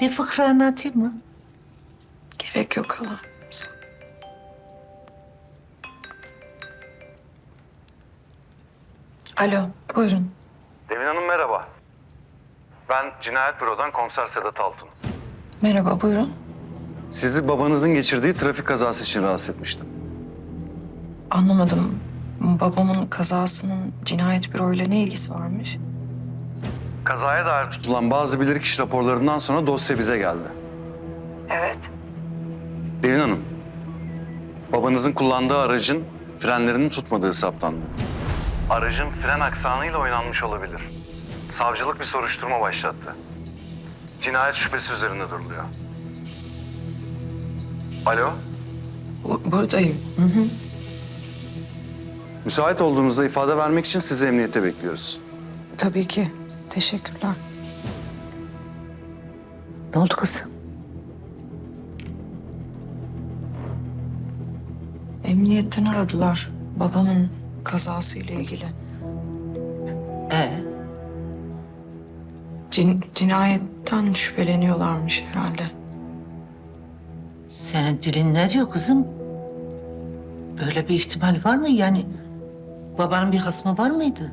Bir fıkra anlatayım mı? Gerek yok hala. Alo, buyurun. Devin Hanım merhaba. Ben Cinayet Büro'dan komiser Sedat Altun. Merhaba, buyurun. Sizi babanızın geçirdiği trafik kazası için rahatsız etmiştim. Anlamadım. Babamın kazasının cinayet büroyla ne ilgisi varmış? Kazaya dair tutulan bazı bilirkişi raporlarından sonra dosya bize geldi. Evet. Devin Hanım, babanızın kullandığı aracın frenlerinin tutmadığı saptandı. Aracın fren aksanıyla oynanmış olabilir. Savcılık bir soruşturma başlattı. Cinayet şüphesi üzerinde duruluyor. Alo, Bu- Buradayım. Hı hı. müsait olduğunuzda ifade vermek için sizi emniyete bekliyoruz. Tabii ki. Teşekkürler. Ne oldu kızım? Emniyetten aradılar. Babamın kazasıyla ilgili. Ee, Cin, cinayetten şüpheleniyorlarmış herhalde. senin dilin ne diyor kızım? Böyle bir ihtimal var mı? Yani babanın bir kısmı var mıydı?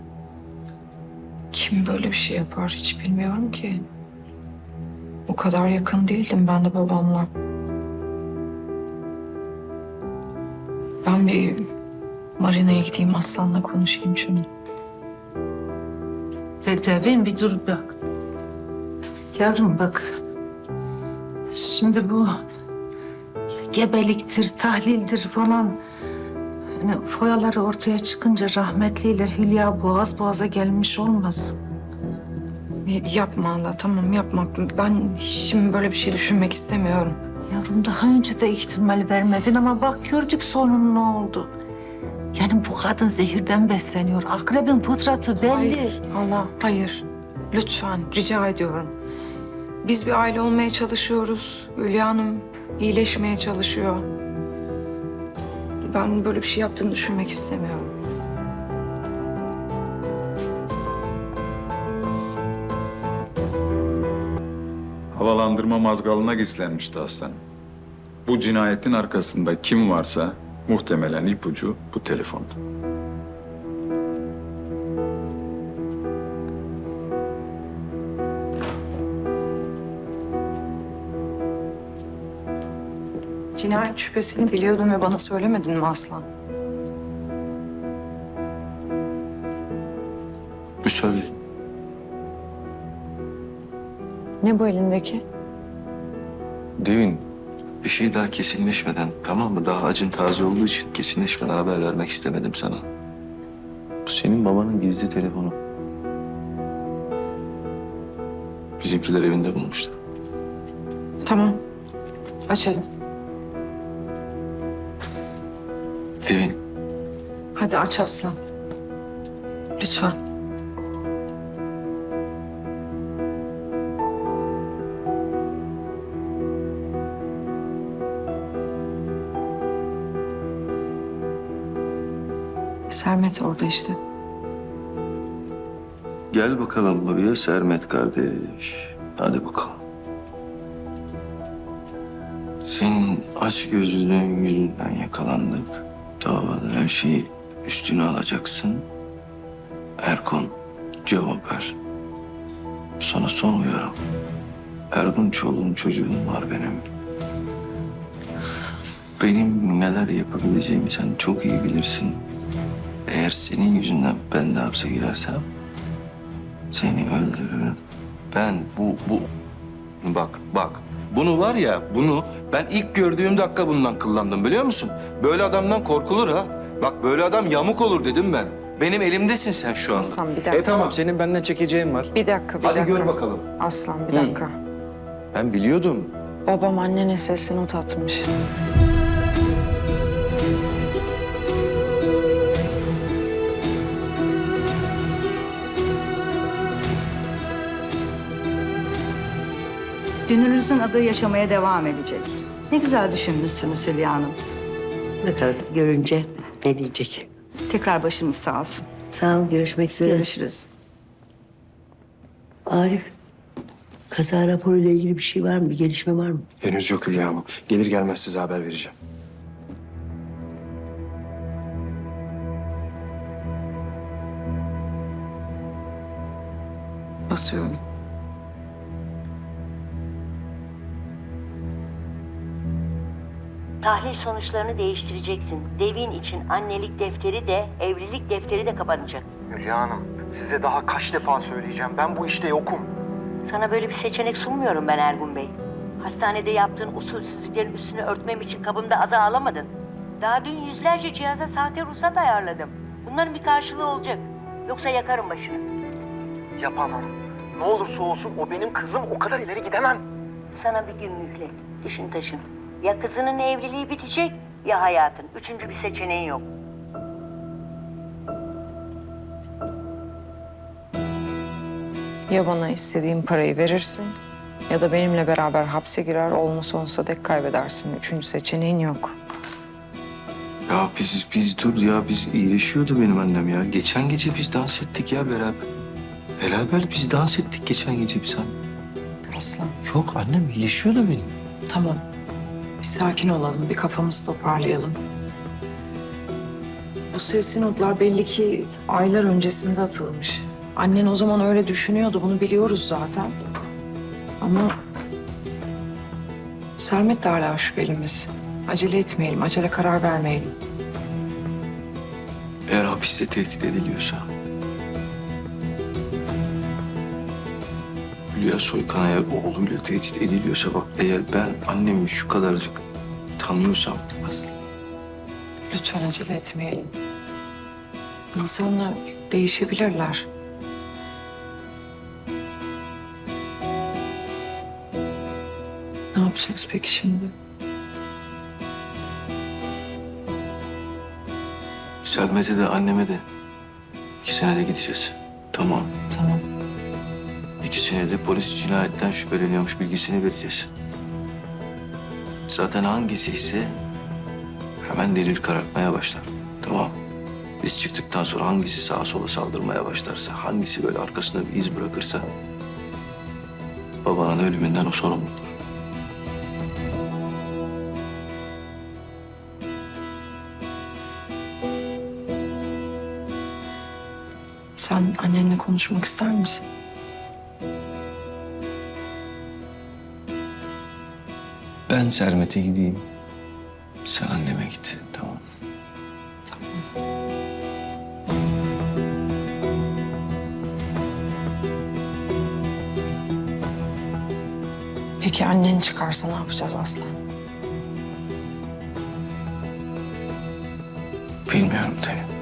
Kim böyle bir şey yapar hiç bilmiyorum ki. O kadar yakın değildim ben de babamla. Ben bir marinaya gideyim Aslan'la konuşayım şunu. De, Devin bir dur bak. Yavrum bak. Şimdi bu gebeliktir, tahlildir falan. Yani foyaları ortaya çıkınca rahmetliyle Hülya boğaz boğaza gelmiş olmasın. Yapma Allah tamam yapma. Ben şimdi böyle bir şey düşünmek istemiyorum. Yavrum daha önce de ihtimal vermedin ama bak gördük sonun ne oldu. Yani bu kadın zehirden besleniyor. Akrebin fıtratı belli. Hayır Allah hayır. Lütfen rica ediyorum. Biz bir aile olmaya çalışıyoruz. Hülya Hanım iyileşmeye çalışıyor. Ben böyle bir şey yaptığını düşünmek istemiyorum. Havalandırma mazgalına gizlenmişti aslan. Bu cinayetin arkasında kim varsa muhtemelen ipucu bu telefonda. Cinayet şüphesini biliyordun ve bana söylemedin mi Aslan? Müsaade. Ne bu elindeki? Devin, bir şey daha kesinleşmeden, tamam mı? Daha acın taze olduğu için kesinleşmeden haber vermek istemedim sana. Bu senin babanın gizli telefonu. Bizimkiler evinde bulmuşlar. Tamam. Açalım. Devin, Hadi aç Aslan. Lütfen. Sermet orada işte. gel bakalım buraya Sermet kardeş. Hadi bakalım. Senin aç gözlülüğün yüzünden yakalandık. Davada her şeyi üstüne alacaksın. Erkon cevap ver. Sana son uyarım. Ergun çoluğun çocuğun var benim. Benim neler yapabileceğimi sen çok iyi bilirsin. Eğer senin yüzünden ben de hapse girersem seni öldürürüm. Ben bu bu bak bak bunu var ya bunu ben ilk gördüğüm dakika bundan kıllandım biliyor musun? Böyle adamdan korkulur ha. Bak böyle adam yamuk olur dedim ben. Benim elimdesin sen şu anda. Hasan, bir dakika. E tamam senin benden çekeceğin var. Bir dakika, bir Hadi dakika. gör bakalım. Aslan bir Hı. dakika. Ben biliyordum. Babam annene sesli not Dününüzün adı yaşamaya devam edecek. Ne güzel düşünmüşsünüz Hülya Hanım. Bakalım görünce ne diyecek. Tekrar başımız sağ olsun. Sağ ol, görüşmek üzere. Görüşürüz. Arif, Kaza raporuyla ilgili bir şey var mı? Bir gelişme var mı? Henüz yok Hülya Hanım. Gelir gelmez size haber vereceğim. Basıyorum. Tahlil sonuçlarını değiştireceksin. Devin için annelik defteri de, evlilik defteri de kapanacak. Hülya Hanım, size daha kaç defa söyleyeceğim. Ben bu işte yokum. Sana böyle bir seçenek sunmuyorum ben Ergun Bey. Hastanede yaptığın usulsüzlüklerin üstünü örtmem için kabımda aza alamadın. Daha dün yüzlerce cihaza sahte ruhsat ayarladım. Bunların bir karşılığı olacak. Yoksa yakarım başını. Yapamam. Ne olursa olsun o benim kızım. O kadar ileri gidemem. Sana bir gün mühlet. Düşün taşın. Ya kızının evliliği bitecek ya hayatın. Üçüncü bir seçeneğin yok. Ya bana istediğim parayı verirsin ya da benimle beraber hapse girer oğlunu sonsuza dek kaybedersin. Üçüncü seçeneğin yok. Ya biz biz dur ya biz iyileşiyordu benim annem ya. Geçen gece biz dans ettik ya beraber. Beraber biz dans ettik geçen gece biz anne. Aslan Yok annem iyileşiyordu benim. tamam. Bir sakin olalım, bir kafamızı toparlayalım. Bu sesli notlar belli ki aylar öncesinde atılmış. Annen o zaman öyle düşünüyordu, bunu biliyoruz zaten. Ama Sermet de hala şüphelimiz. Acele etmeyelim, acele karar vermeyelim. Eğer hapiste tehdit ediliyorsa... Hülya Soykan eğer oğluyla tehdit ediliyorsa bak eğer ben annemi şu kadarcık tanıyorsam Aslı, lütfen acele etmeyelim. İnsanlar değişebilirler. Ne yapacağız peki şimdi? Selmet'e de anneme de ikisine de gideceğiz. Tamam. Tamam. İkisine de polis cinayetten şüpheleniyormuş bilgisini vereceğiz. Zaten hangisi ise hemen delil karartmaya başlar. Tamam. Biz çıktıktan sonra hangisi sağa sola saldırmaya başlarsa, hangisi böyle arkasında bir iz bırakırsa babanın ölümünden o sorumludur. Sen annenle konuşmak ister misin? Ben Sermet'e gideyim. Sen anneme git. Tamam. Tamam. Peki annen çıkarsa ne yapacağız Aslan? Bilmiyorum Devin.